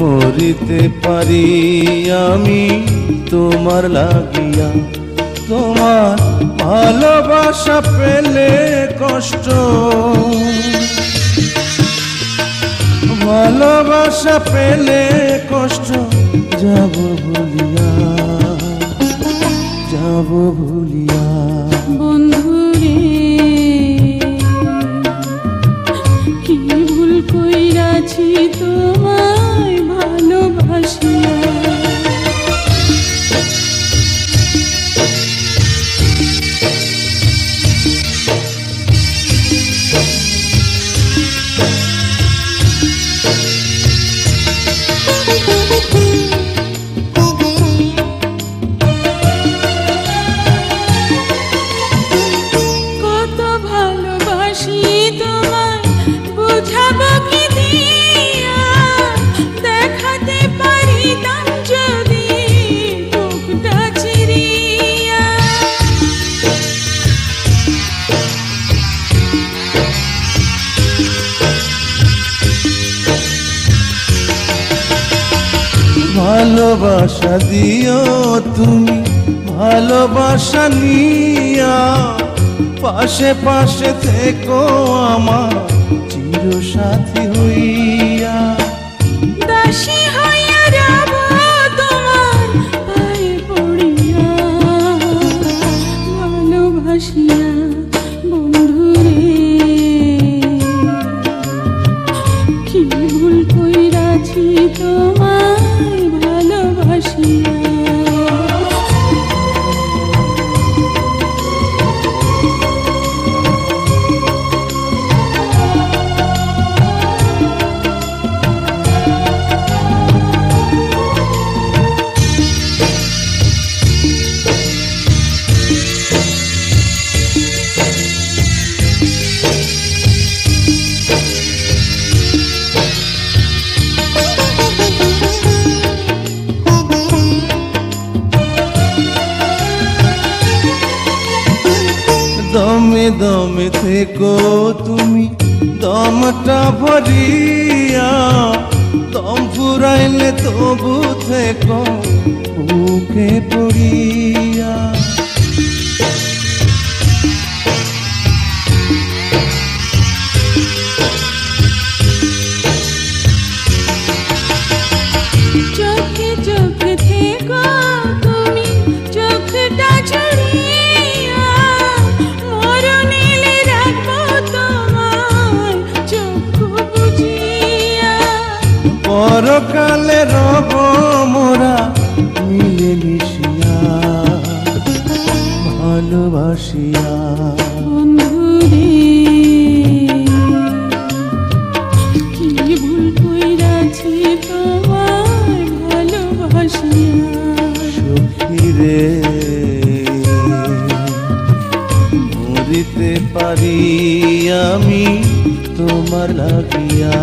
মরিতে পারি আমি তোমার লাগিয়া। তোমার ভালোবাসা পেলে কষ্ট। ভালোবাসা পেলে কষ্ট। যাব ভুলিয়া যাব ভুলিয়া। বন্ধুরে ভালোবাসা দিও তুমি, ভালোবাসা নিয়া। পাশে পাশে থেকো আমার চির সাথী হইয়া। দাসী হইয়া যাব তোমার পায়ে পড়িয়া। ভালোবাসিয়া বন্ধুরে, কি ভুল কইরাছি তোমায় ভালোবাসিয়া দমে দমে থেকো তুমি। দমটা ভরিয়া দম ফুরাইলে তবু থেকো। বুকে পড়িয়া পরকালে রব মোরা মিলে মিশিয়া ভালোবাসিয়া? রে মরিতে পারি আমি তোমার লাগিয়া।